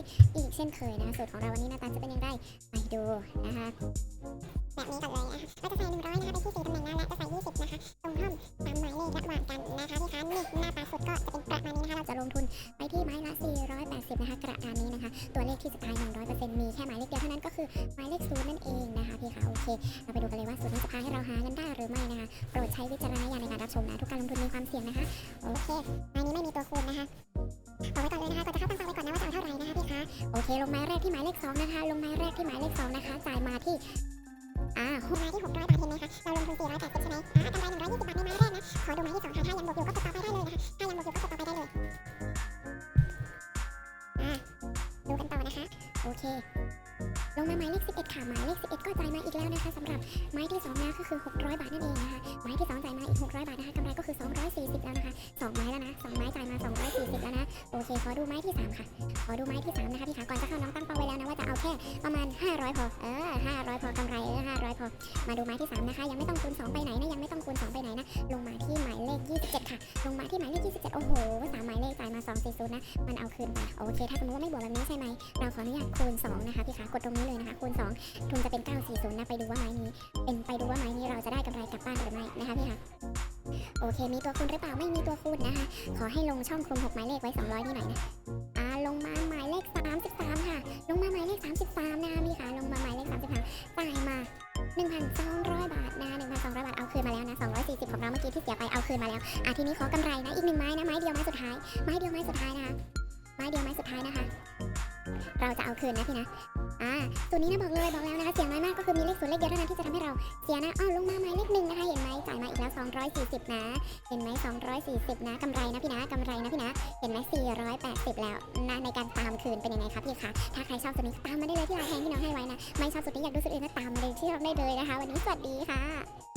ที่อีกเช่นเคยนะสูตรของเราวันนี้หน้าตาจะเป็นยังไงไปดูนะคะแบบนี้ก่อนเลยนะคะก็จะใส่100นะคะไปที่4ตำแหน่งนั้นและจะใส่20นะคะตรงห้องตามหมายเลขระหว่างกันนะคะพี่คะนี่หน้าตาสุดก็จะเป็นประมาณนี้นะคะเราจะลงทุนไปที่ไม้ละ480นะคะกระดานนี้นะคะ ตัวเลขที่สุดท้าย100%มีแค่หมายเลขเดียวเท่านั้นก็คือหมายเลขศูนย์นั่นเองนะคะพี่คะโอเค เราไปดูกันเลยว่าสูตรนี้จะพาให้เราหากันได้หรือไม่นะคะโปรดใช้วิจารณญาณในการรับชมนะทุกการลงทุนมีความเสี่ยงนะคะโอเคหมายนี้ไม่มีตัวคูณนะคะบอกไว้ก่อนเลยนะคะก่อนจะเข้า โอเค ลงไม้แรกที่หมายเลขสองนะคะ ลงไม้แรกที่หมายเลขสองนะคะ จ่ายมาที่ อ่ามาที่600บาทเห็นไหมคะ เราลงทุน480ใช่ไหมอ่ากำไร120บาทในไม้แรกนะ ขอดูไม้ที่2ค่ะถ้ายังบวกอยู่ก็กดต่อไปได้เลยนะคะถ้ายังบวกอยู่ก็กดต่อไปได้เลย อ่า ดูกันต่อนะคะ โอเค ลงมาหมายเลข11ค่ะ หมายเลข11ก็จ่ายมาอีก สำหรับไม้ที่2นะก็คือ 600 บาทนั่นเองนะคะไม้ที่2จ่ายมาอีก 600 บาทนะคะกำไรก็คือ 240 แล้วนะคะสองไม้แล้วนะสองไม้จ่ายมา 240 แล้วนะโอเคขอดูไม้ที่ 3 ค่ะ ขอดูไม้ที่ 3 นะคะพี่ขาก่อนจะเข้าน้องตั้งเป้าไว้แล้วนะว่าจะเอา ประมาณ 500 พอ เออ 500 พอกำไร เออ 500 พอ มาดูไม้ที่ 3 นะคะ ยังไม่ต้องคูณ 2 ไปไหนนะ ยังไม่ต้องคูณ 2 ไปไหนนะ ลงมาที่หมายเลข 27 ค่ะ ลงมาที่หมายเลข 27 โอ้โหสามหมายเลขจ่ายมา240นะ มันเอาคืนไป โอเค ถ้าสมมติว่าไม่บวกแบบนี้ใช่ไหม เราขออนุญาตคูณ 2 นะคะ พี่ขากดตรงนี้เลยนะคะ คูณ 2 ทุนจะเป็น 940 นะ ไปดูว่าไม้นี้ เป็น ไปดูว่าไม้นี้เราจะได้กำไรกลับบ้านหรือไม่นะคะพี่คะโอเค มีตัวคูณหรือเปล่า ไม่มีตัวคูณนะคะ ขอให้ลงช่องคูณ6หมายเลขไว้ 200 นี่หน่อยนะ อ่า ลงมาหมายเลข 33 ลงมาหมายเลข 33 นะคะพี่ค่ะลงมาหมายเลข 33จ่ายมา 1,200 บาทนะ1,200 บาทเอาคืนมาแล้วนะ 240 ของเราเมื่อกี้ที่เสียไปเอาคืนมาแล้วอะทีนี้ขอกำไรนะอีกหนึ่งไม้นะไม้เดียวไม้สุดท้ายไม้เดียวไม้สุดท้ายนะคะไม้เดียวไม้สุดท้ายนะคะ เราจะเอาคืนนะพี่นะ อ่าตัวนี้นะบอกเลยบอกแล้วนะคะเสียงน้อยมากก็คือมีเลขศูนย์เลขเดียวเท่านั้นที่จะทำให้เราเสียนะอ้าวลงมาหมายเลขหนึ่งนะคะเห็นไหมจ่ายมาอีกแล้ว 240 นะ เห็นไหม240 นะกำไรนะพี่นะกำไรนะพี่นะเห็นไหม480 แล้วนะในการตามคืนเป็นยังไงคะพี่คะถ้าใครชอบสุดนี้ตามมาได้เลยที่ไลน์แทงที่น้องให้ไว้นะไม่ชอบสุดนี้อยากดูสุดอื่นก็ตามมาเลยที่เราได้เลยนะคะ วันนี้สวัสดีค่ะ